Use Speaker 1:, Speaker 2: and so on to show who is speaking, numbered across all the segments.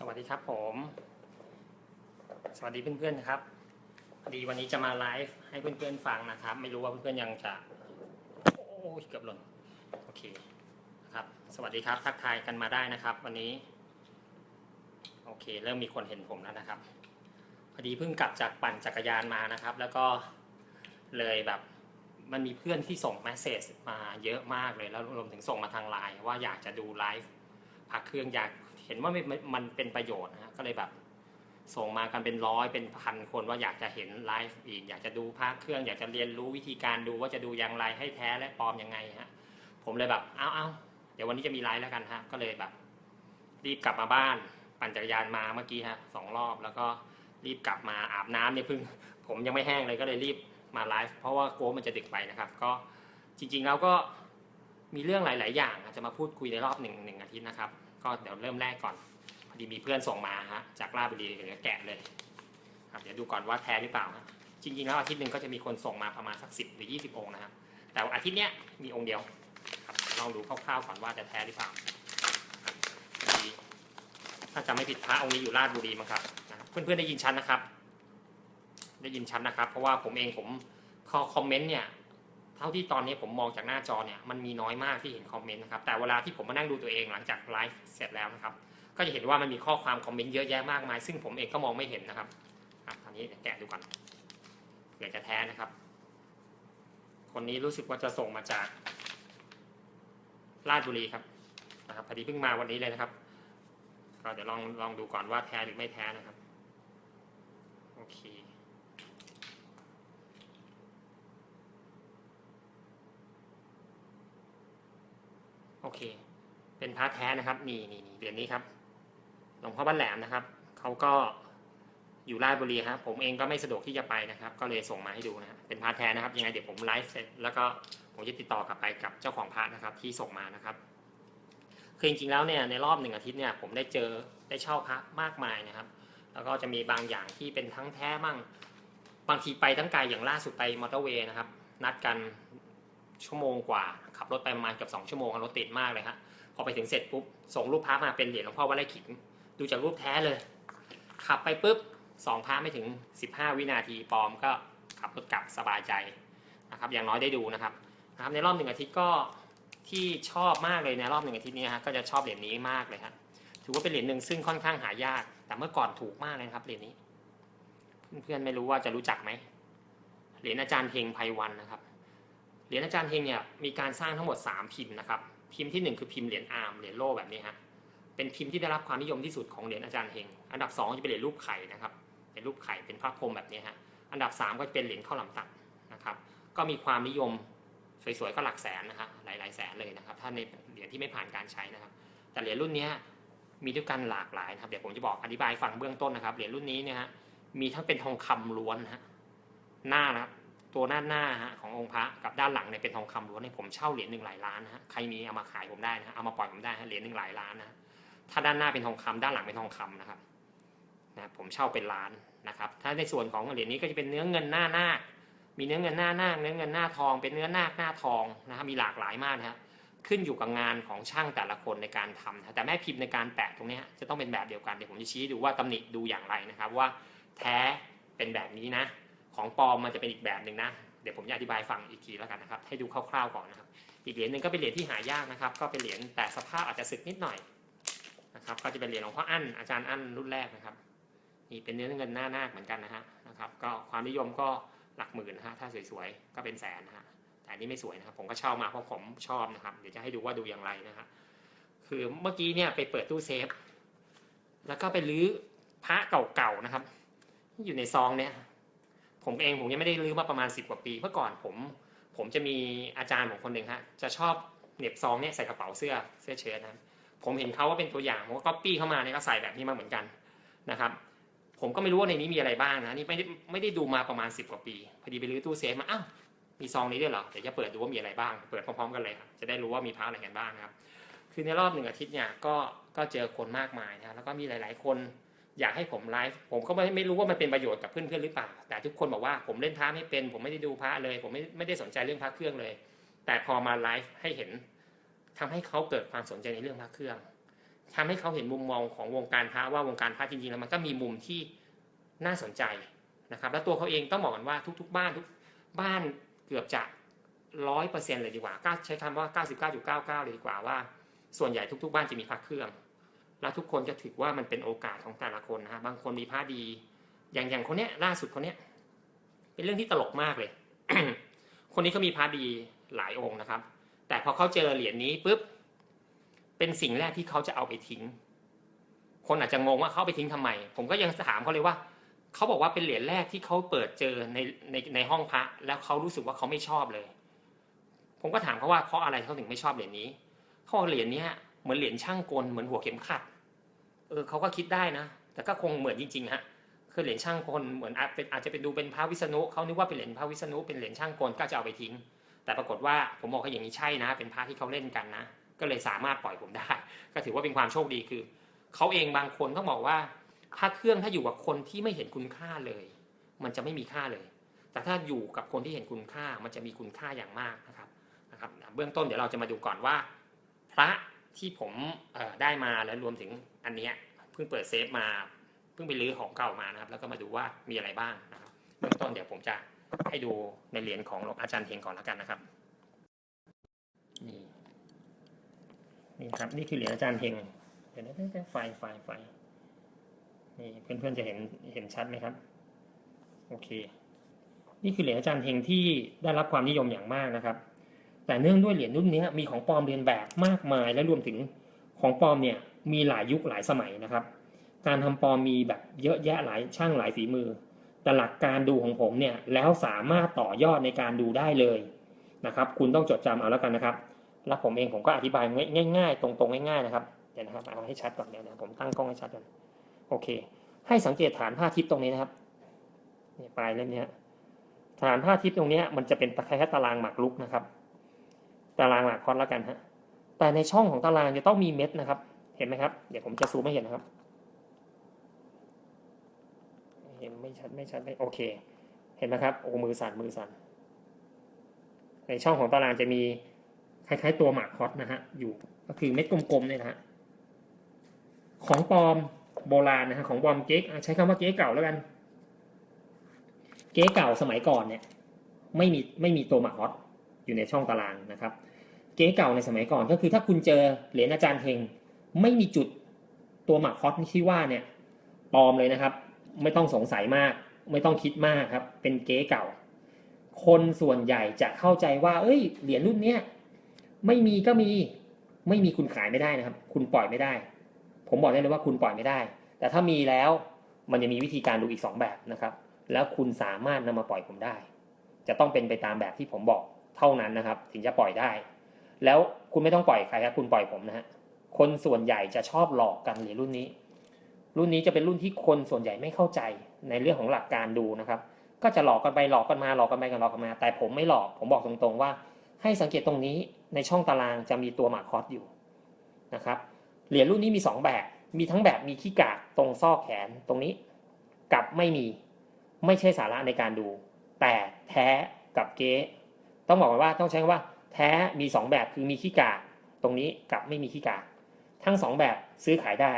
Speaker 1: สวัสดีครับผม สวัสดีเพื่อนๆนะครับพอดีวันนี้จะมาไลฟ์ให้เพื่อนๆฟังนะครับ ไม่รู้ว่าเพื่อนๆยังจะโอ้ยเกือบหล่นโอเคนะครับ สวัสดีครับทักทายกันมาได้นะครับ วันนี้ โอเค เริ่มมีคนเห็นผมแล้วนะครับพอดีเพิ่งกลับจากปั่นจักรยานมานะครับ แล้วก็เลยแบบมันมีเพื่อนที่ส่งแมสเซจมาเยอะมากเลยแล้วรวมถึงส่งมาทางไลน์ว่าอยากจะดูไลฟ์พักเครื่องอยาก เห็นว่ามันเป็นประโยชน์นะฮะก็เลยแบบ ส่งมากันเป็นร้อยเป็นพันคนว่าอยากจะเห็นไลฟ์อีก อยากจะดูภาคเครื่อง อยากจะเรียนรู้วิธีการดูว่าจะดูอย่างไรให้แท้และปลอมยังไงฮะผมเลยแบบเอาเอาเดี๋ยววันนี้จะมีไลฟ์แล้วกันฮะก็เลยแบบ รีบกลับมาบ้านปั่นจักรยานมาเมื่อกี้ฮะสองรอบ แล้วก็รีบกลับมาอาบน้ำเนี่ยเพิ่ง ผมยังไม่แห้งเลยก็เลยรีบมาไลฟ์เพราะว่ากลัวมันจะดึกไปนะครับ ก็จริง ๆ แล้วก็มีเรื่องหลาย ๆ อย่างจะมาพูดคุยในรอบหนึ่งหนึ่งอาทิตย์นะครับ ก็เดี๋ยวเริ่มแรกก่อนพอดีมีเพื่อนส่งมาฮะจากราชบุรีเดี๋ยวแกะเลยครับเดี๋ยวดูก่อนว่าแท้หรือเปล่าฮะจริงๆแล้วอาทิตย์หนึ่งก็จะมีคนส่งมาประมาณสักสิบหรือยี่สิบองค์นะครับแต่ว่าอาทิตย์เนี้ยมีองค์เดียวครับลองดูคร่าวๆก่อนว่าจะแท้หรือเปล่าพอดีถ้าจำไม่ผิดพระองค์นี้อยู่ราชบุรีมั้งครับเพื่อนๆได้ยินชัดนนะครับ ได้ยินชัดนะครับ เพราะว่าผมเองผมคอคอมเมนต์เนี่ย เท่าที่ตอนนี้ผมมองจากหน้าจอเนี่ยมันมีน้อยมากที่เห็นคอมเมนต์นะครับแต่เวลาที่ผมมานั่งดูตัวเองหลังจากไลฟ์เสร็จแล้วนะครับ ก็จะเห็นว่ามันมีข้อความคอมเมนต์เยอะแยะมากมาย ซึ่งผมเองก็มองไม่เห็นนะครับอะตอนนี้แกะดูก่อนเผื่อจะแท้นะครับ คนนี้รู้สึกว่าจะส่งมาจากราชบุรีครับนะครับพอดีเพิ่งมาวันนี้เลยนะครับ ก็เดี๋ยวลองลองดูก่อนว่าแท้หรือไม่แท้นะครับโอเค โอเค เป็นพระแท้นะครับนี่นี่นี่เหรียญนี้ครับหลวงพ่อบ้านแหลมนะครับเขาก็อยู่ราชบุรีครับผมเองก็ไม่สะดวกที่จะไปนะครับ ก็เลยส่งมาให้ดูนะฮะเป็นพระแท้นะครับยังไงเดี๋ยวผมไลฟ์เสร็จแล้วก็ผมจะติดต่อกลับไปกับเจ้าของพระนะครับที่ส่งมานะครับคือจริงๆแล้วเนี่ยในรอบหนึ่งอาทิตย์เนี่ยผมได้เจอได้เช่าพระมากมายนะครับ แล้วก็จะมีบางอย่างที่เป็นทั้งแท้มั่งบางทีไปทั้งไกลอย่างล่าสุดไปมอเตอร์เวย์นะครับ นัดกันชั่วโมงกว่า ขับรถไปประมาณเกือบสองชั่วโมงรถติดมากเลยฮะพอไปถึงเสร็จปุ๊บส่งรูปพระมาเป็นเหรียญหลวงพ่อวัดไร่ขิง ดูจากรูปแท้เลย ขับไปปุ๊บสองพระไม่ถึง 15 วินาทีปลอมก็ขับรถกลับสบายใจนะครับอย่างน้อยได้ดูนะครับนะครับในรอบหนึ่งอาทิตย์ก็ที่ชอบมากเลยในรอบหนึ่งอาทิตย์นี้ฮะก็จะชอบเหรียญนี้มากเลยครับถือว่าเป็นเหรียญหนึ่งซึ่งค่อนข้างหายาก แต่เมื่อก่อนถูกมากเลยนะครับเหรียญนี้ เพื่อนๆไม่รู้ว่าจะรู้จักไหมเหรียญอาจารย์เฮงไพวันนะครับ เหรียญอาจารย์เฮงเนี่ยมีการสร้างทั้งหมด 3 พิมพ์นะครับพิมพ์ที่ 1 คือพิมพ์เหรียญอาร์มเหรียญโล่แบบนี้ฮะเป็นพิมพ์ที่ได้รับความนิยมที่สุดของเหรียญอาจารย์เฮงอันดับ 2 จะเป็นเหรียญรูปไข่นะครับเป็นรูปไข่เป็นพระพรหมแบบนี้ฮะอันดับ 3 ก็จะเป็นเหรียญข้าวหลามตัดนะครับก็มีความนิยมสวยๆก็หลักแสนนะฮะหลายๆแสนเลยนะครับถ้าในเหรียญที่ไม่ผ่านการใช้นะครับ แต่เหรียญรุ่นนี้มีด้วยกันหลากหลายนะครับเดี๋ยวผมจะบอกอธิบายฟังเบื้องต้นนะครับเหรียญรุ่นนี้เนี่ยฮะมีทั้งเป็นทองคำล้วนฮะหน้านะครับ ตัวหน้าหน้าฮะขององค์พระกับด้านหลังเนี่ยเป็นทองคำล้วนเนี่ยผมเช่าเหรียญหนึ่งหลายล้านนะฮะใครมีเอามาขายผมได้นะฮะเอามาปล่อยผมได้ฮะเหรียญหนึ่งหลายล้านนะถ้าด้านหน้าเป็นทองคำด้านหลังเป็นทองคำนะครับนะผมเช่าเป็นล้านนะครับ ถ้าในส่วนของเหรียญนี้ก็จะเป็นเนื้อเงินหน้าหน้ามีเนื้อเงินหน้าหน้าเนื้อเงินหน้าทอง เป็นเนื้อหน้าหน้าทองนะครับมีหลากหลายมากนะฮะขึ้นอยู่กับงานของช่างแต่ละคนในการทำนะแต่แม่พิมพ์ในการแปะตรงนี้จะต้องเป็นแบบเดียวกันเดี๋ยวผมจะชี้ดูว่าตำหนิดูอย่างไรนะครับ ว่าแท้เป็นแบบนี้นะ ของปลอมมันจะเป็นอีกแบบหนึ่งนะ เดี๋ยวผมจะอธิบายฟังอีกทีแล้วกันนะครับ ให้ดูคร่าวๆก่อนนะครับ อีกเหรียญหนึ่งก็เป็นเหรียญที่หายากนะครับ ก็เป็นเหรียญแต่สภาพอาจจะสึกนิดหน่อยนะครับ ก็จะเป็นเหรียญหลวงพ่ออั้นอาจารย์อั้นรุ่นแรกนะครับ นี่เป็นเนื้อเงินหน้านาคเหมือนกันนะฮะนะครับ ก็ความนิยมก็หลักหมื่นนะฮะ ถ้าสวยๆ ก็เป็นแสนนะฮะ แต่อันนี้ไม่สวยนะครับ ผมก็เช่ามาเพราะผมชอบนะครับ เดี๋ยวจะให้ดูว่าดูอย่างไรนะฮะ คือเมื่อกี้เนี่ยไปเปิดตู้เซฟ แล้วก็ไปรื้อพระเก่าๆนะครับ อยู่ในซองเนี่ย ผมเองผมยังไม่ได้รื้อมาประมาณสิบกว่าปี เมื่อก่อนผมผมจะมีอาจารย์ผมคนหนึ่งฮะจะชอบเหน็บซองเนี่ยใส่กระเป๋าเสื้อเสื้อเชิ้ตนะครับผมเห็นเขาว่าเป็นตัวอย่างผมก็ก๊อปปี้เข้ามาเนี่ยก็ใส่แบบนี้มาเหมือนกันนะครับ ผมก็ไม่รู้ว่าในนี้มีอะไรบ้างนะนี่ไม่ได้ไม่ได้ดูมาประมาณสิบกว่าปี พอดีไปรื้อตู้เซฟมาอ้าวมีซองนี้ด้วยเหรอเดี๋ยวจะเปิดดูว่ามีอะไรบ้าง เปิดพร้อมๆกันเลยครับจะได้รู้ว่ามีพระอะไรกันบ้างนะครับคือในรอบหนึ่งอาทิตย์เนี่ยก็ก็เจอคนมากมายนะแล้วก็มีหลาย ๆ คน อยากให้ผมไลฟ์ผมก็ไม่ไม่รู้ว่ามันเป็นประโยชน์กับเพื่อนๆหรือเปล่า แต่ทุกคนบอกว่าผมเล่นพระไม่เป็น ผมไม่ได้ดูพระเลย ผมไม่ไม่ได้สนใจเรื่องพระเครื่องเลย แต่พอมาไลฟ์ให้เห็นทำให้เขาเกิดความสนใจในเรื่องพระเครื่องทำให้เขาเห็นมุมมองของวงการพระว่าวงการพระจริงๆแล้วมันก็มีมุมที่น่าสนใจนะครับ แล้วตัวเขาเองต้องบอกกันว่าทุก ๆ บ้านทุกบ้านเกือบจะร้อยเปอร์เซ็นต์เลยดีกว่าก็ใช้คำว่า 99.99 เลยดีกว่าว่า ส่วนใหญ่ทุก ๆ บ้านจะมีพระเครื่อง แล้วทุกคนจะถือว่ามันเป็นโอกาสของแต่ละคนนะฮะบางคนมีพระดี อย่างอย่างคนเนี้ยล่าสุดคนเนี้ยเป็นเรื่องที่ตลกมากเลย คนนี้ก็มีพระดีหลายองค์นะครับ แต่พอเขาเจอเหรียญนี้ปุ๊บเป็นสิ่งแรกที่เขาจะเอาไปทิ้ง คนอาจจะงงว่าเขาไปทิ้งทำไม ผมก็ยังถามเขาเลยว่าเขาบอกว่าเป็นเหรียญแรกที่เขาเปิดเจอในในในห้องพระแล้วเขารู้สึกว่าเขาไม่ชอบเลย ผมก็ถามเขาว่าเพราะอะไรเขาถึงไม่ชอบเหรียญนี้เขาบอกเหรียญนี้ เหมือนเหรียญช่างกลเหมือนหัวเข็มขัดเออเขาก็คิดได้นะ แต่ก็คงเหมือนจริงๆฮะคือเหรียญช่างกลเหมือนอาจเป็นอาจจะเป็นดูเป็นพระวิษณุเขานึกว่าเป็นเหรียญพระวิษณุเป็นเหรียญช่างกลก็จะเอาไปทิ้ง แต่ปรากฏว่าผมบอกเขาอย่างนี้ใช่นะ เป็นพระที่เขาเล่นกันนะ ก็เลยสามารถปล่อยผมได้ ก็ถือว่าเป็นความโชคดีคือเขาเองบางคนต้องบอกว่าพระเครื่องถ้าอยู่กับคนที่ไม่เห็นคุณค่าเลย มันจะไม่มีค่าเลย แต่ถ้าอยู่กับคนที่เห็นคุณค่ามันจะมีคุณค่าอย่างมากนะครับนะครับ เบื้องต้นเดี๋ยวเราจะมาดูก่อนว่า พระ ที่ผมได้มาและรวมถึงอันเนี้ยเพิ่งเปิดเซฟมาเพิ่งไปรื้อของเก่ามานะครับ แล้วก็มาดูว่ามีอะไรบ้างนะครับเบื้องต้นเดี๋ยวผมจะให้ดูในเหรียญของหลวงอาจารย์เฮงก่อนแล้วกันนะครับนี่นี่ครับนี่คือเหรียญอาจารย์เฮงเดี๋ยวนะเดี๋ยวไฟไฟไฟนี่เพื่อนๆจะเห็นเห็นชัดไหมครับ โอเค นี่คือเหรียญอาจารย์เฮงที่ได้รับความนิยมอย่างมากนะครับ แต่เนื่องด้วยเหรียญรุ่นนี้มีของปลอมเรียนแบบมากมาย และรวมถึงของปลอมเนี่ยมีหลายยุคหลายสมัยนะครับ การทำปลอมมีแบบเยอะแยะหลายช่างหลายฝีมือ แต่หลักการดูของผมเนี่ยแล้วสามารถต่อยอดในการดูได้เลยนะครับ คุณต้องจดจำเอาแล้วกันนะครับแล้วผมเองผมก็อธิบายง่าย ๆ ตรงๆง่ายๆนะครับเดี๋ยวนะครับเอาให้ชัดก่อนเดี๋ยวนะผมตั้งกล้องให้ชัดก่อนโอเค ให้สังเกตฐานผ้าทิพย์ตรงนี้นะครับนี่ปลายเล่มเนี้ยฐานผ้าทิพย์ตรงเนี้ยมันจะเป็นตะไคร้ตารางหมากรุกนะครับ ตารางหมากคอนแล้วกันฮะแต่ในช่องของตารางจะต้องมีเม็ดนะครับ เห็นไหมครับ เดี๋ยวผมจะซูมให้เห็นนะครับ เห็นไม่ชัดไม่ชัดไม่โอเค เห็นไหมครับ โอ้มือสั่นมือสั่น ในช่องของตารางจะมีคล้ายๆตัวหมากคอสนะฮะอยู่ ก็คือเม็ดกลมๆเนี่ยนะฮะ ของปลอมโบราณนะฮะของปลอมเก๊กใช้คำว่าเก๊เก่าแล้วกัน เก๊เก่าสมัยก่อนเนี่ย ไม่มีไม่มีตัวหมากคอส อยู่ในช่องตารางนะครับ เก๊เก่าในสมัยก่อนก็คือถ้าคุณเจอเหรียญอาจารย์เฮงไม่มีจุดตัวหมากคอสที่ว่าเนี่ยปลอมเลยนะครับ ไม่ต้องสงสัยมาก ไม่ต้องคิดมากครับ เป็นเก๊เก่า คนส่วนใหญ่จะเข้าใจว่า เอ้ยเหรียญรุ่นเนี้ยไม่มีก็มีไม่มีคุณขายไม่ได้นะครับ คุณปล่อยไม่ได้ ผมบอกได้เลยว่าคุณปล่อยไม่ได้ แต่ถ้ามีแล้วมันจะมีวิธีการดูอีกสองแบบนะครับ แล้วคุณสามารถนำมาปล่อยผมได้ จะต้องเป็นไปตามแบบที่ผมบอก เท่านั้นนะครับ ถึงจะปล่อยได้ แล้วคุณไม่ต้องปล่อยใครครับคุณปล่อยผมนะฮะคนส่วนใหญ่จะชอบหลอกกันเหรียญรุ่นนี้ รุ่นนี้จะเป็นรุ่นที่คนส่วนใหญ่ไม่เข้าใจในเรื่องของหลักการดูนะครับ ก็จะหลอกกันไปหลอกกันมาหลอกกันไปกันหลอกกันมา แต่ผมไม่หลอกผมบอกตรงๆว่า ให้สังเกตตรงนี้ในช่องตารางจะมีตัวหมาคอสอยู่นะครับเหรียญรุ่นนี้มี 2 แบบ มีทั้งแบบมีขี้กากตรงซอกแขนตรงนี้ กับไม่มีไม่ใช่สาระในการดู แต่แท้กับเก๊ ต้องบอกว่าต้องใช้คำว่า แท้มี 2 แบบคือมีขี้กากตรงนี้กับไม่มีขี้กากทั้ง 2 แบบซื้อขายได้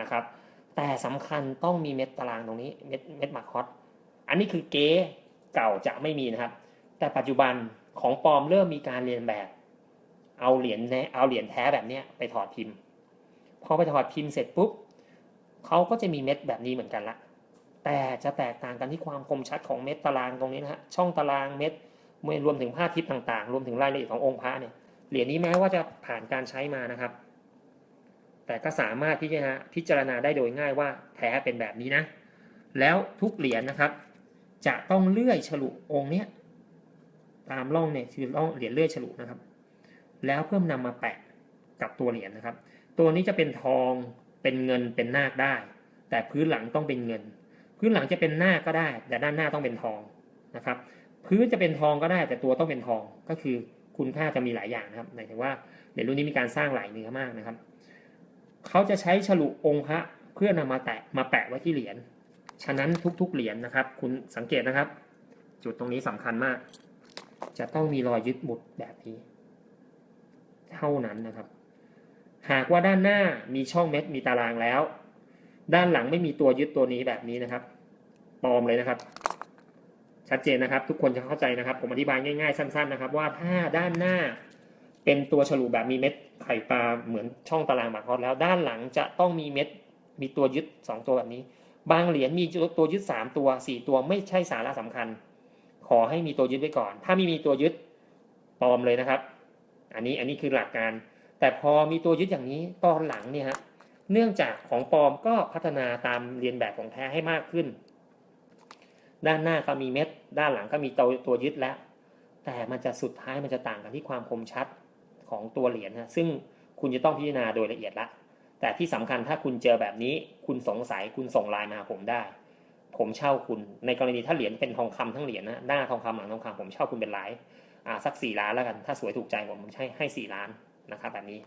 Speaker 1: นะครับ แต่สำคัญต้องมีเม็ดตารางตรงนี้เม็ดเม็ดมาคอสอันนี้คือเก๊เก่าจะไม่มีนะครับ แต่ปัจจุบันของปลอมเริ่มมีการเรียนแบบ เอาเหรียญแนะเอาเหรียญแท้แบบนี้ไปถอดพิมพ์พอไปถอดพิมพ์เสร็จปุ๊บเขาก็จะมีเม็ดแบบนี้เหมือนกันละแต่จะแตกต่างกันที่ความคมชัดของเม็ดตารางตรงนี้นะฮะช่องตารางเม็ด เมื่อรวมถึงผ้าทิพย์ต่างๆ รวมถึงรายละเอียดขององค์พระเนี่ยเหรียญนี้แม้ว่าจะผ่านการใช้มานะครับ แต่ก็สามารถพิจารณาพิจารณาได้โดยง่ายว่าแท้เป็นแบบนี้นะ แล้วทุกเหรียญนะครับ จะต้องเลื่อยฉลุองค์เนี้ยตามร่องเนี่ยคือร่องเหรียญเลื่อยฉลุนะครับ แล้วเพิ่มนำมาแปะกับตัวเหรียญนะครับ ตัวนี้จะเป็นทองเป็นเงินเป็นนาคได้ แต่พื้นหลังต้องเป็นเงิน พื้นหลังจะเป็นนาคก็ได้ แต่ด้านหน้าต้องเป็นทองนะครับ พื้นจะเป็นทองก็ได้แต่ตัวต้องเป็นทองก็คือคุณค่าจะมีหลายอย่างนะครับหมายถึงว่าในรุ่นนี้มีการสร้างหลายเนื้อมากนะครับเขาจะใช้ฉลุองค์พระเพื่อนำมาแตะมาแปะไว้ที่เหรียญฉะนั้นทุก ๆเหรียญนะครับ คุณสังเกตนะครับ จุดตรงนี้สำคัญมาก จะต้องมีรอยยึดหมุดแบบนี้ เท่านั้นนะครับ หากว่าด้านหน้ามีช่องเม็ดมีตารางแล้ว ด้านหลังไม่มีตัวยึดตัวนี้แบบนี้นะครับปลอมเลยนะครับ ชัดเจนนะครับ ทุกคนจะเข้าใจนะครับ ผมอธิบายง่ายๆ สั้น ๆนะครับ ว่าถ้าด้านหน้าเป็นตัวฉลุแบบมีเม็ดไข่ปลาเหมือนช่องตารางหมากฮอตแล้วด้านหลังจะต้องมีเม็ดมีตัวยึดสองตัวแบบนี้ บางเหรียญมีตัวยึดสามตัวสี่ตัวไม่ใช่สาระสำคัญ ขอให้มีตัวยึดไว้ก่อน ถ้าไม่มีตัวยึดปลอมเลยนะครับ อันนี้อันนี้คือหลักการ แต่พอมีตัวยึดอย่างนี้ตอนหลังเนี่ยฮะเนื่องจากของปลอมก็พัฒนาตามเรียนแบบของแท้ให้มากขึ้น ด้านหน้าก็มีเม็ด ด้านหลังก็มีตัวตัวยึดแล้ว แต่มันจะสุดท้ายมันจะต่างกันที่ความคมชัดของตัวเหรียญนะซึ่งคุณจะต้องพิจารณาโดยละเอียดละ แต่ที่สำคัญถ้าคุณเจอแบบนี้ คุณสงสัยคุณส่งไลน์มาผมได้ ผมเช่าคุณ ในกรณีถ้าเหรียญเป็นทองคำทั้งเหรียญนะหน้าทองคำหลังทองคำผมเช่าคุณเป็นไลน์อ่าสักสี่ล้านแล้วกัน ถ้าสวยถูกใจผมผมให้ให้สี่ล้านนะครับแบบนี้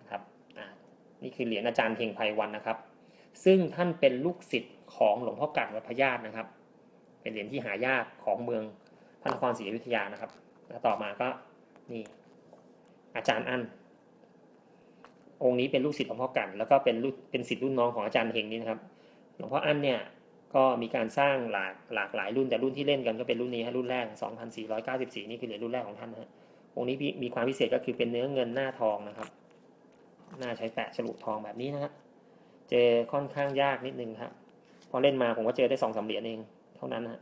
Speaker 1: นะครับอ่านี่คือเหรียญอาจารย์เฮงไพวันนะครับ ซึ่งท่านเป็นลูกศิษย์ของหลวงพ่อกัดวัดพญาตนะครับ เป็นเหรียญที่หายากของเมืองพระนครศรีอยุธยานะครับ แล้วต่อมาก็นี่อาจารย์อันองค์นี้เป็นลูกศิษย์หลวงพ่อกัน แล้วก็เป็นลูกเป็นศิษย์รุ่นน้องของอาจารย์เฮงนี่นะครับหลวงพ่ออันเนี่ยก็มีการสร้างหลากหลากหลายรุ่นแต่รุ่นที่เล่นกันก็เป็นรุ่นนี้ฮะรุ่นแรก 2494 นี่คือเหรียญรุ่นแรกของท่านนะฮะองค์นี้มีความพิเศษก็คือเป็นเนื้อเงินหน้าทองนะครับ หน้าใช้แปะฉลุทองแบบนี้นะฮะเจอค่อนข้างยากนิดนึงครับพอเล่นมาผมก็เจอได้สองสามเหรียญเอง เท่านั้นฮะ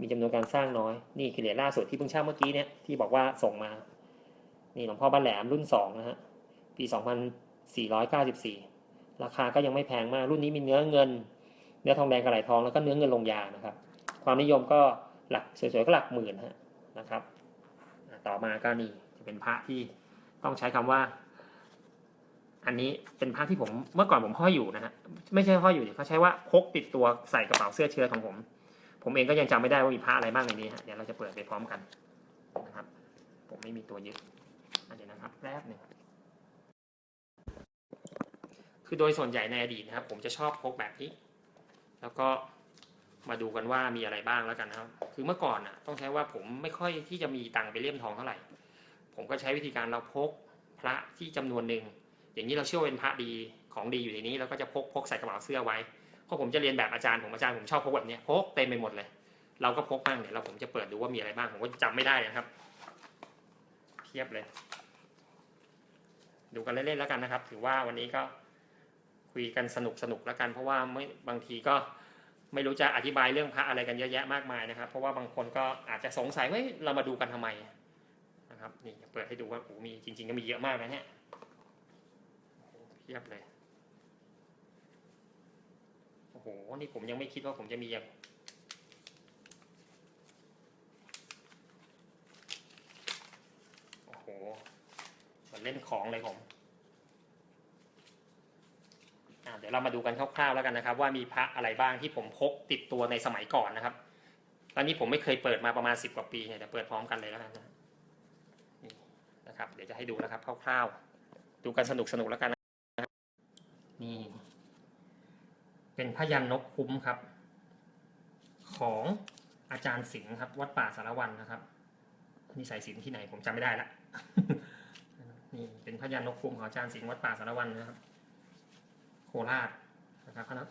Speaker 1: มีจำนวนการสร้างน้อย นี่คือเหรียญล่าสุดที่เพิ่งเช่าเมื่อกี้เนี่ยที่บอกว่าส่งมา นี่หลวงพ่อบ้านแหลมรุ่นสองนะฮะ ปี2494ราคาก็ยังไม่แพงมาก รุ่นนี้มีเนื้อเงิน เนื้อทองแดงกระไหลทองแล้วก็เนื้อเงินลงยานะครับ ความนิยมก็หลักสวยๆก็หลักหมื่นฮะนะครับ ต่อมาก็นี่จะเป็นพระที่ต้องใช้คำว่า อันนี้เป็นพระที่ผมเมื่อก่อนผมห้อยอยู่นะฮะ ไม่ใช่ห้อยอยู่เขาใช้ว่าพกติดตัวใส่กระเป๋าเสื้อเชิ้ตของผม ผมเองก็ยังจำไม่ได้ว่ามีพระอะไรบ้างในนี้ฮะเดี๋ยวเราจะเปิดไปพร้อมกันนะครับ ผมไม่มีตัวยึดอะเดี๋ยวนะครับแป๊บหนึ่งคือโดยส่วนใหญ่ในอดีตนะครับ ผมจะชอบพกแบบนี้ แล้วก็มาดูกันว่ามีอะไรบ้างแล้วกันนะครับ คือเมื่อก่อนอะ ต้องใช้ว่าผมไม่ค่อยที่จะมีตังค์ไปเลี่ยมทองเท่าไหร่ ผมก็ใช้วิธีการเราพกพระที่จำนวนหนึ่งอย่างนี้เราเชื่อว่าเป็นพระดีของดีอยู่ในนี้เราก็จะพกพกใส่กระเป๋าเสื้อไว้ พราะผมจะเรียนแบบอาจารย์ผมอาจารย์ผมชอบพกแบบนี้พกเต็มไปหมดเลย เราก็พกบ้างเดี๋ยวเราผมจะเปิดดูว่ามีอะไรบ้างผมก็จำไม่ได้นะครับเทียบเลย ดูกันเล่นๆแล้วกันนะครับ ถือว่าวันนี้ก็คุยกันสนุกสนุกแล้วกัน เพราะว่าไม่บางทีก็ไม่รู้จะอธิบายเรื่องพระอะไรกันเยอะแยะมากมายนะครับ เพราะว่าบางคนก็อาจจะสงสัยว่าเรามาดูกันทำไมนะครับนี่เปิดให้ดูว่าโอ้มีจริง ๆ ก็มีเยอะมากนะเนี่ยเพียบเลย หนี่ผมยังไม่คิดว่าผมจะมีอย่างโอ้โหเหมือนเล่นของเลยผมเดี๋ยวเรามาดูกันคร่าวๆแล้วกันนะครับ ว่ามีพระอะไรบ้างที่ผมพกติดตัวในสมัยก่อนนะครับ ตอนนี้ผมไม่เคยเปิดมาประมาณสิบกว่าปีเนี่ยเดี๋ยวเปิดพร้อมกันเลยแล้วกันนะนี่นะครับ เดี๋ยวจะให้ดูนะครับคร่าวๆ ดูกันสนุกๆแล้วกันนะนี่ เป็นพยันนกคุ้มครับ ของอาจารย์สิงห์ครับ วัดป่าสารวันนะครับนี่ใส่สินที่ไหนผมจำไม่ได้ละนี่เป็นพยันนกคุ้มของอาจารย์สิงห์วัดป่าสารวันนะครับ โคราชนะครับคณะ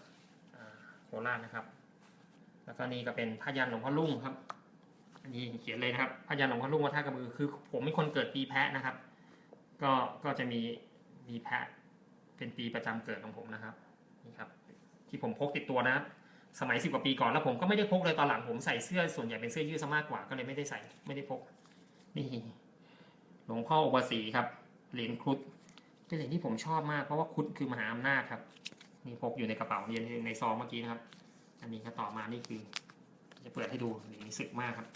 Speaker 1: อ่าโคราชนะครับ แล้วก็นี่ก็เป็นพยันหลวงพ่อลุ่งครับอันนี้เขียนเลยนะครับพยันหลวงพ่อลุ่งวัดท่ากระบือคือ ผมเป็นคนเกิดปีแพะนะครับ ก็ก็จะมีมีแพะเป็นปีประจำเกิดของผมนะครับนี่ครับ ที่ผมพกติดตัวนะ สมัยสิบกว่าปีก่อนแล้วผมก็ไม่ได้พกเลยตอนหลังผมใส่เสื้อส่วนใหญ่เป็นเสื้อยืดซะมากกว่าก็เลยไม่ได้ใส่ไม่ได้พก นี่หลวงพ่ออุปสีครับเหรียญครุฑเป็นเหรียญที่ผมชอบมากเพราะว่าครุฑคือมหาอำนาจครับนี่พกอยู่ในกระเป๋าเรียนในซองเมื่อกี้นะครับ อันนี้ก็ต่อมานี่คือ จะเปิดให้ดูเหรียญนี้สึกมากครับ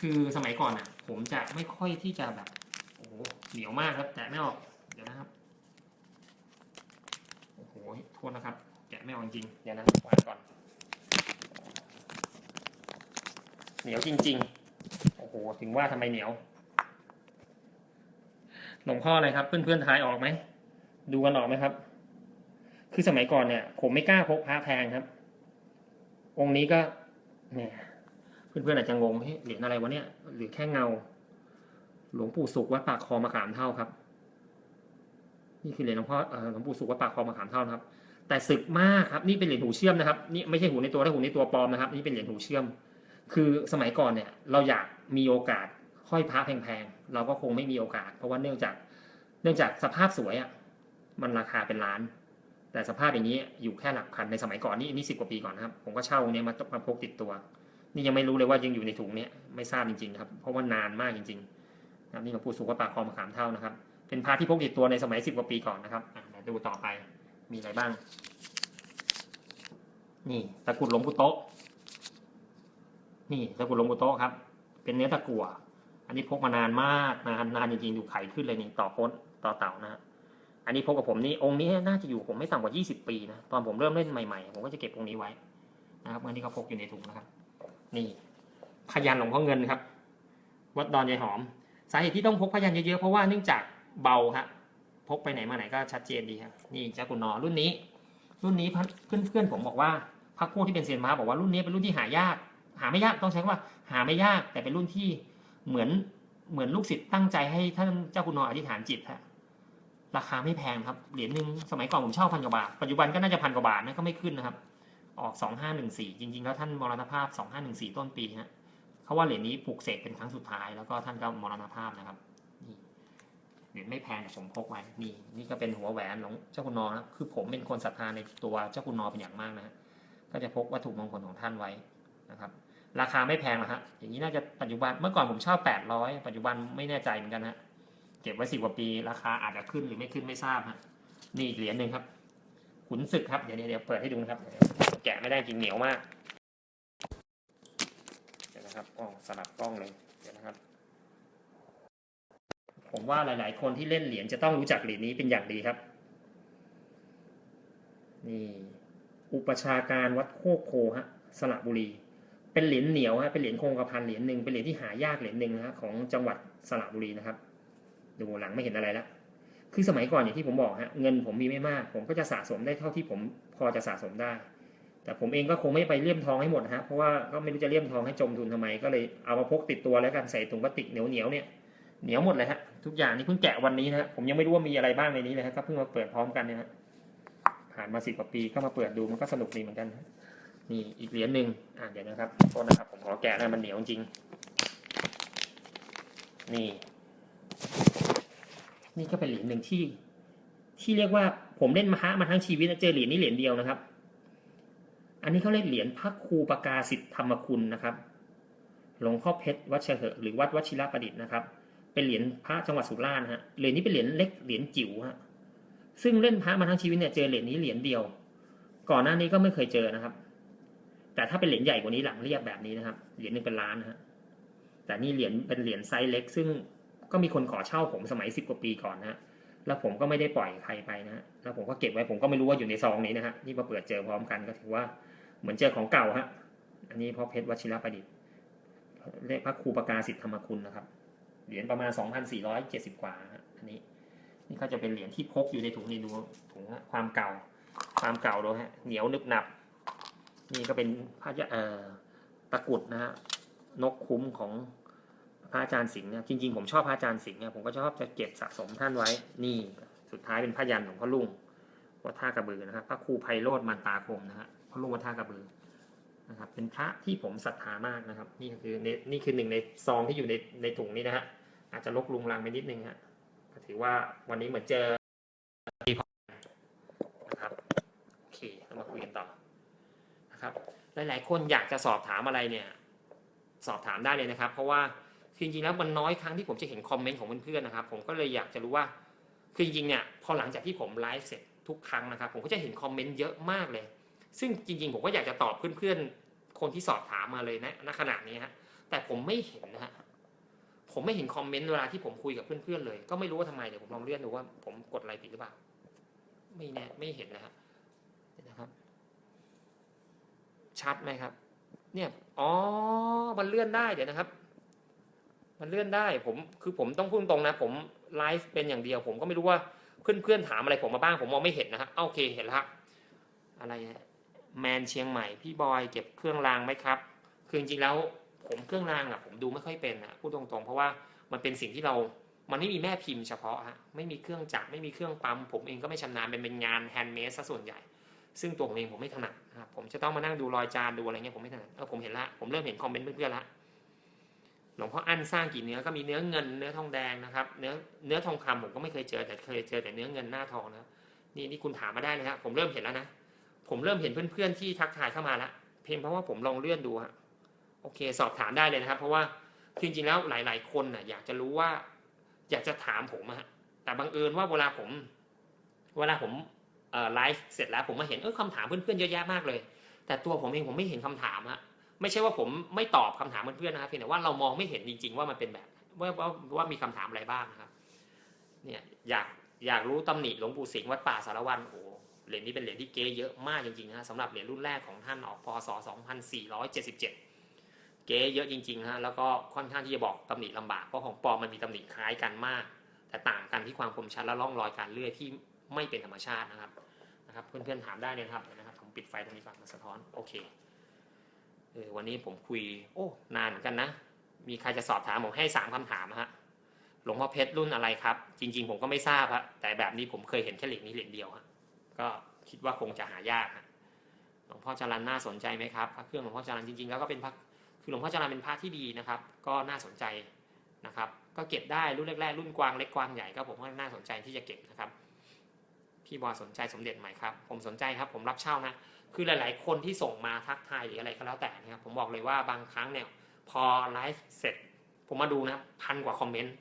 Speaker 1: คือสมัยก่อนอะ ผมจะไม่ค่อยที่จะแบบโอ้โหเหนียวมากครับแกะไม่ออกเดี๋ยวนะครับโอ้โหโทษนะครับ ไม่ออกจริงเดี๋ยวนะวางก่อน เหนียวจริง ๆ โอ้โห ถึงว่าทำไมเหนียวหลวงพ่ออะไรครับ เพื่อนๆทายออกไหม ดูกันออกไหมครับ คือสมัยก่อนเนี่ย ผมไม่กล้าพกพระแพงครับ องค์นี้ก็ เนี่ย เพื่อนๆอาจจะงงเฮ้ยเหรียญอะไรวะเนี่ยหรือแค่เงา หลวงปู่สุขวัดปากคลองมะขามเท่าครับ นี่คือเหรียญหลวงพ่อเอ่อหลวงปู่สุขวัดปากคลองมะขามเท่านะครับ แต่ศึกมากครับนี่เป็นเหรียญหูเชื่อมนะครับนี่ไม่ใช่หูในตัวถ้าหูในตัวปลอมนะครับ นี่เป็นเหรียญหูเชื่อม คือสมัยก่อนเนี่ย เราอยากมีโอกาสห้อยพระแพงๆเราก็คงไม่มีโอกาส เพราะว่าเนื่องจากเนื่องจากสภาพสวยอะมันราคาเป็นล้าน แต่สภาพอย่างนี้อยู่แค่หลักพันในสมัยก่อนนี่นี่สิบกว่าปีก่อนนะครับ ผมก็เช่าเนี่ยมามาพกติดตัว นี่ยังไม่รู้เลยว่ายังอยู่ในถุงเนี่ยไม่ทราบจริงๆครับเพราะว่านานมากจริงๆนะนี่หลวงปู่สุขวัดปากคลองมะขามเท่านะครับ เป็นพระที่พกติดตัวในสมัยสิบกว่าปีก่อนนะครับเดี๋ยวดูต่อไป มีอะไรบ้าง นี่ตะกรุดหลวงปู่โต๊ะ นี่ตะกรุดหลวงปู่โต๊ะครับ เป็นเนื้อตะกั่ว อันนี้พกมานานมากนานนานจริงๆอยู่ไขขึ้นเลยนี่ต่อโค้นต่อเต่านะฮะอันนี้พกกับผมนี่องค์นี้น่าจะอยู่ผมไม่ต่ำกว่า 20 ปีนะตอนผมเริ่มเล่นใหม่ๆ ผมก็จะเก็บองค์นี้ไว้นะครับอันนี้ก็พกอยู่ในถุงนะครับ นี่พยันหลวงพ่อเงินครับ วัดดอนยายหอม สาเหตุที่ต้องพกพยันเยอะๆเพราะว่าเนื่องจากเบาฮะ พกไปไหนมาไหนก็ชัดเจนดีครับนี่เจ้ากุนนอรุ่นนี้ รุ่นนี้เพื่อนเพื่อนผมบอกว่าพักพวกที่เป็นเซียนม้าบอกว่ารุ่นนี้เป็นรุ่นที่หายาก หาไม่ยากต้องใช้คำว่า หาไม่ยากแต่เป็นรุ่นที่เหมือนเหมือนลูกศิษย์ตั้งใจให้ท่านเจ้าคุณนออธิษฐานจิตฮะราคาไม่แพงครับเหรียญหนึ่งสมัยก่อนผมเช่าพันกว่าบาทปัจจุบันก็น่าจะพันกว่าบาทนะก็ไม่ขึ้นนะครับ ออกสองห้าหนึ่งสี่จริงๆ แล้วท่านมรณภาพสองห้าหนึ่งสี่ต้นปีฮะเขาว่าเหรียญนี้ปลูกเสกเป็นครั้งสุดท้ายแล้วก็ท่านก็มรณภาพนะครับ เหรียไม่แพงแต่ผมพกไว้นี่นี่ก็เป็นหัวแหวนของเจ้าคุณนอนะคือผมเป็นคนศรัทธาในตัวเจ้าคุณนอเป็นอย่างมากนะก็จะพกวัตถุมงคลของท่านไว้นะครับ ราคาไม่แพงนะฮะอย่างนี้น่าจะปัจจุบันเมื่อก่อนผมเช่าแปดร้อยปัจจุบันไม่แน่ใจเหมือนกันฮะเก็บไว้สิบกว่าปีราคาอาจจะขึ้นหรือไม่ขึ้นไม่ทราบฮะนี่เหรียญหนึ่งครับ ขุนศึกครับเดี๋ยวเดี๋ยวเปิดให้ดูนะครับ แกะไม่ได้จริงเหนียวมากเดี๋ยวนะครับกล้องสลับกล้องเลย เดี๋ยวนะครับ ผมว่าหลายๆ คนที่เล่นเหรียญจะต้องรู้จักเหรียญนี้เป็นอย่างดีครับ นี่ อุปชาการวัดโคกโพฮะสระบุรี เป็นเหรียญเหนียวฮะเป็นเหรียญคงกระพันเหรียญหนึ่งเป็นเหรียญที่หายากเหรียญหนึ่งนะฮะของจังหวัดสระบุรีนะครับดูหลังไม่เห็นอะไรแล้วคือสมัยก่อนอย่างที่ผมบอกฮะเงินผมมีไม่มาก ผมก็จะสะสมได้เท่าที่ผมพอจะสะสมได้ แต่ผมเองก็คงไม่ไปเลี่ยมทองให้หมดนะฮะเพราะว่าก็ไม่รู้จะเลี่ยมทองให้จมทุนทำไม ก็เลยเอามาพกติดตัวแล้วกันใส่ถุงพลาสติกเหนียวเหนียวๆเนี่ยเหนียวหมดเลยฮะ ทุกอย่างนี่เพิ่งแกะวันนี้นะผมยังไม่รู้ว่ามีอะไรบ้างในนี้เลยฮะก็เพิ่งมาเปิดพร้อมกันเนี่ยฮะผ่านมาสิบกว่าปีก็มาเปิดดูมันก็สนุกดีเหมือนกันนี่อีกเหรียญหนึ่งอ่าเดี๋ยวนะครับโทษนะครับ ผมขอแกะนะมันเหนียวจริง นี่ นี่ก็เป็นเหรียญหนึ่งที่ ที่เรียกว่าผมเล่นมาฮะมาทั้งชีวิตนะเจอเหรียญนี้เหรียญเดียวนะครับ อันนี้เขาเรียกเหรียญพระครูประกาศิทธธรรมคุณนะครับหลวงพ่อเพชรวัดเหอะหรือวัดวชิรประดิษฐ์นะครับ เป็นเหรียญพระจังหวัดสุราษฎร์ฮะเหรียญนี้เป็นเหรียญเล็กเหรียญจิ๋วฮะซึ่งเล่นพระมาทั้งชีวิตเนี่ยเจอเหรียญนี้เหรียญเดียว ก่อนหน้านี้ก็ไม่เคยเจอนะครับ แต่ถ้าเป็นเหรียญใหญ่กว่านี้หลังเรียบแบบนี้นะครับเหรียญหนึงเป็นล้านนะฮะแต่นี่เหรียญเป็นเหรียญไซส์เล็ก ซึ่งก็มีคนขอเช่าผมสมัยสิบกว่าปีก่อนนะฮะแล้วผมก็ไม่ได้ปล่อยใครไปนะฮะแล้วผมก็เก็บไว้ผมก็ไม่รู้ว่าอยู่ในซองนี้นะฮะนี่พอเปิดเจอพร้อมกันก็ถือว่าเหมือนเจอของเก่าฮะอันนี้พ่อเพชรวชิรประดิษฐ์เลขพระครูประกาศิทธธรรมคุณนะครับ เหรียญประมาณสองพันสี่ร้อยเจ็ดสิบกว่าอันนี้ นี่ก็จะเป็นเหรียญที่พกอยู่ในถุงนี่ดูถุงความเก่า ความเก่าดูฮะเหนียวนึบหนับ นี่ก็เป็นพระยะเอ่อตะกรุดนะฮะนกคุ้มของพระอาจารย์สิงห์นะจริงๆผมชอบพระอาจารย์สิงห์นะผมก็ชอบจะเก็บสะสมท่านไว้ นี่ สุดท้ายเป็นพระยันของพ่อลุงวัดท่ากระบือนะครับพระครูไพโรธมันตาคมนะฮะพ่อลุงวัดท่ากระบือนะครับเป็นพระที่ผมศรัทธามากนะครับ นี่คือนี่คือหนึ่งในซองที่อยู่ในในถุงนี้นะฮะ อาจจะลกลุงลังไปนิดนึงฮะก็ถือว่าวันนี้เหมือนเจอนะครับโอเคเรามาคุยกันต่อนะครับ หลาย ๆ คนอยากจะสอบถามอะไรเนี่ย สอบถามได้เลยนะครับ เพราะว่าจริงๆแล้วมันน้อยครั้งที่ผมจะเห็นคอมเมนต์ของเพื่อนๆนะครับ ผมก็เลยอยากจะรู้ว่าคือจริงๆเนี่ยพอหลังจากที่ผมไลฟ์เสร็จทุกครั้งนะครับ ผมก็จะเห็นคอมเมนต์เยอะมากเลย ซึ่งจริง ๆ ผมก็อยากจะตอบเพื่อนๆคนที่สอบถามมาเลยนะณขณะนี้ฮะแต่ผมไม่เห็นนะฮะ ผมไม่เห็นคอมเมนต์เวลาที่ผมคุยกับเพื่อนๆเลย ก็ไม่รู้ว่าทำไมเดี๋ยวผมลองเลื่อนดูว่าผมกดอะไรผิดหรือเปล่า ไม่แน่ไม่เห็นนะฮะเดี๋ยวนะครับ ชัดไหมครับ เนี่ยอ๋อมันเลื่อนได้เดี๋ยวนะครับ มันเลื่อนได้ ผมคือผมต้องพูดตรงนะ ผมไลฟ์เป็นอย่างเดียว ผมก็ไม่รู้ว่าเพื่อนๆถามอะไรผมมาบ้างผมมองไม่เห็นนะฮะโอเคเห็นแล้วครับอะไรฮะแมนเชียงใหม่พี่บอยเก็บเครื่องรางไหมครับ คือจริงๆแล้ว ผมเครื่องรางอะผมดูไม่ค่อยเป็นนะพูดตรงๆ เพราะว่ามันเป็นสิ่งที่เรา มันไม่มีแม่พิมพ์เฉพาะฮะไม่มีเครื่องจักรไม่มีเครื่องปั๊มผมเองก็ไม่ชำนาญเป็นเป็นงานแฮนด์เมดซะส่วนใหญ่ ซึ่งตัวผมเองผมไม่ถนัดนะครับผมจะต้องมานั่งดูรอยจานดูอะไรเงี้ยผมไม่ถนัดเออผมเห็นละผมเริ่มเห็นคอมเมนต์เพื่อนๆละหลวงพ่ออั้นสร้างกี่เนื้อก็มีเนื้อเงินเนื้อทองแดงนะครับเนื้อเนื้อทองคำผมก็ไม่เคยเจอแต่เคยเจอแต่เนื้อเงินหน้าทองนะนี่นี่คุณถามมาได้เลยครับผมเริ่มเห็นแล้วนะผมเริ่มเห็นเพื่อนๆที่ทักทายเข้ามาละเพียงเพราะว่าผมลองเลื่อนดูฮะ โอเค สอบถามได้เลยนะครับ เพราะว่าจริงๆแล้วหลาย ๆ คนน่ะอยากจะรู้ว่า อยากจะถามผมอะฮะแต่บังเอิญว่าเวลาผม เวลาผมไลฟ์เสร็จแล้วผมมาเห็นเออคำถามเพื่อนๆเยอะแยะมากเลย แต่ตัวผมเองผมไม่เห็นคำถามอะไม่ใช่ว่าผมไม่ตอบคำถามเพื่อนๆนะครับเพียงแต่ว่าเรามองไม่เห็นจริง ๆ ว่ามันเป็นแบบว่าว่าว่ามีคำถามอะไรบ้างนะครับเนี่ยอยากอยากรู้ตำหนิหลวงปู่สิงห์วัดป่าสารวันโอ้เหรียญนี้เป็นเหรียญที่เก๋เยอะมากจริงๆนะฮะสำหรับเหรียญรุ่นแรกของท่านออกพศ 2477 เก๋เยอะจริงๆฮะแล้วก็ค่อนข้างที่จะบอกตำหนิลำบากเพราะของปลอมมันมีตำหนิคล้ายกันมาก แต่ต่างกันที่ความคมชัดและร่องรอยการเลื่อยที่ไม่เป็นธรรมชาตินะครับนะครับ เพื่อนๆถามได้เลยนะครับนะครับผมปิดไฟตรงนี้ก่อนมาสะท้อนโอเคเออวันนี้ผมคุย โอ้นานเหมือนกันนะ มีใครจะสอบถามผมให้สามคำถามฮะหลวงพ่อเพชรรุ่นอะไรครับ จริง ๆ ผมก็ไม่ทราบฮะแต่แบบนี้ผมเคยเห็นแค่เหรียญนี้เหรียญเดียวฮะก็คิดว่าคงจะหายากฮะหลวงพ่อจรันน่าสนใจไหมครับพระเครื่องหลวงพ่อจรันจริงๆแล้วก็เป็นพระ คือหลวงพ่อจรันเป็นพระที่ดีนะครับ ก็น่าสนใจนะครับ ก็เก็บได้รุ่นแรกๆรุ่นกวางเล็กกวางใหญ่ก็ผมว่าน่าสนใจที่จะเก็บนะครับ พี่บอยสนใจสมเด็จไหมครับ ผมสนใจครับ ผมรับเช่านะ คือหลาย ๆ คนที่ส่งมาทักทายหรืออะไรก็แล้วแต่นะครับ ผมบอกเลยว่าบางครั้งเนี่ยพอไลฟ์เสร็จ ผมมาดูนะพันกว่าคอมเมนต์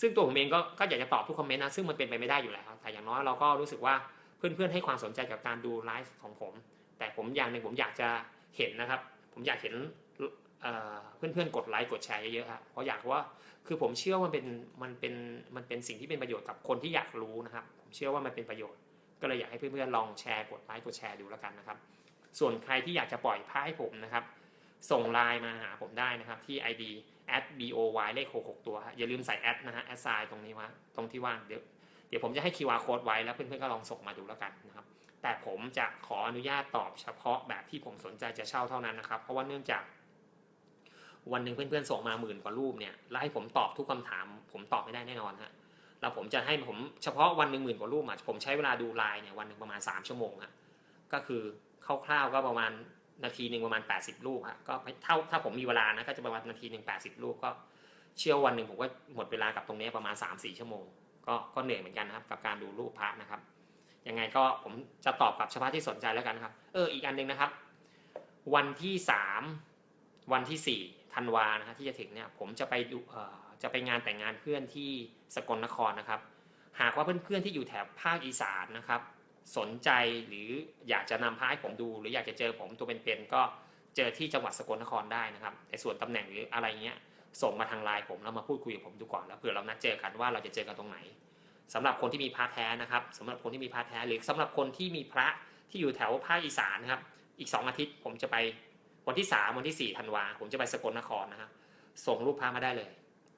Speaker 1: ซึ่งตัวผมเองก็ก็อยากจะตอบทุกคอมเมนต์นะซึ่งมันเป็นไปไม่ได้อยู่แล้วแต่อย่างน้อยเราก็รู้สึกว่าเพื่อนๆให้ความสนใจกับการดูไลฟ์ของผม แต่ผมอย่างหนึ่งผมอยากจะเห็นนะครับ ผมอยากเห็น เอ่อเพื่อนๆกดไลค์กดแชร์เยอะๆครับเพราะอยากว่าคือผมเชื่อว่ามันเป็นมันเป็นมันเป็นสิ่งที่เป็นประโยชน์กับคนที่อยากรู้นะครับ ผมเชื่อว่ามันเป็นประโยชน์ ก็เลยอยากให้เพื่อนๆลองแชร์กดไลค์กดแชร์ดูแล้วกันนะครับ ส่วนใครที่อยากจะปล่อยพายให้ผมนะครับ ส่งไลน์มาหาผมได้นะครับที่ ID at boy เลข66ตัวฮะอย่าลืมใส่แอดนะฮะแอดไซน์ตรงนี้ว่าตรงที่ว่างเดี๋ยวเดี๋ยวผมจะให้ QR code ไว้แล้วเพื่อนๆก็ลองส่งมาดูแล้วกันนะครับ แต่ผมจะขออนุญาตตอบเฉพาะแบบที่ผมสนใจจะเช่าเท่านั้นนะครับ เพราะว่าเนื่องจาก วันหนึ่งเพื่อนๆส่งมาหมื่นกว่ารูปเนี่ยแล้วให้ผมตอบทุกคำถาม ผมตอบไม่ได้แน่นอนฮะแล้วผมจะให้ผมเฉพาะวันหนึ่งหมื่นกว่ารูปอะผมใช้เวลาดูไลน์เนี่ยวันหนึ่งประมาณ 3 ชั่วโมงฮะก็คือคร่าวๆก็ประมาณนาทีหนึ่งประมาณ 80 รูปฮะก็เท่าถ้าผมมีเวลานะก็จะประมาณนาทีหนึ่ง80 รูปก็เชื่อวันหนึ่งผมก็หมดเวลากับตรงนี้ประมาณ 3-4 ชั่วโมงก็ก็เหนื่อยเหมือนกันนะครับกับการดูรูปพระนะครับยังไงก็ผมจะตอบกับเฉพาะที่สนใจแล้วกันครับ เอออีกอันหนึ่งนะครับ วันที่ 3 วันที่4 ธันวานะฮะที่จะถึงเนี่ยผมจะไปดูจะไปงานแต่งงานเพื่อนที่สกลนครนะครับ หากว่าเพื่อนๆที่อยู่แถบภาคอีสานนะครับ สนใจหรืออยากจะนำพาให้ผมดู หรืออยากจะเจอผมตัวเป็นๆก็เจอที่จังหวัดสกลนครได้นะครับแต่ส่วนตำแหน่งหรืออะไรเงี้ยส่งมาทางไลน์ผมแล้วมาพูดคุยกับผมดูก่อนแล้วเผื่อเรานัดเจอกันว่าเราจะเจอกันตรงไหนสำหรับคนที่มีพระแท้นะครับสำหรับคนที่มีพระแท้หรือสำหรับคนที่มีพระที่อยู่แถวภาคอีสานนะครับ อีก 2 อาทิตย์ผมจะไป วันที่3วันที่4ธันวาผมจะไปสกลนครนะครับ ส่งรูปพระมาได้เลย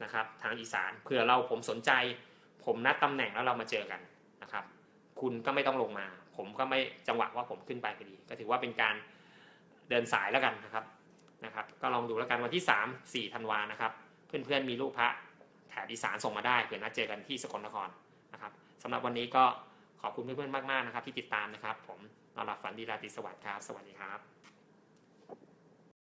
Speaker 1: นะครับ ทางอีสานเผื่อเราผมสนใจ ผมนัดตำแหน่งแล้วเรามาเจอกันนะครับ คุณก็ไม่ต้องลงมา ผมก็ไม่จังหวะว่าผมขึ้นไปพอดี ก็ถือว่าเป็นการเดินสายแล้วกันนะครับนะครับ ก็ลองดูแล้วกันวันที่3 4ธันวานะครับ เพื่อนๆมีรูปพระแถบอีสานส่งมาได้เผื่อนัดเจอกันที่สกลนครนะครับสำหรับวันนี้ก็ขอบคุณเพื่อนๆมากๆนะครับ ที่ติดตามนะครับ ผมนอนหลับฝันดีราตรีสวัสดิ์ครับ สวัสดีครับ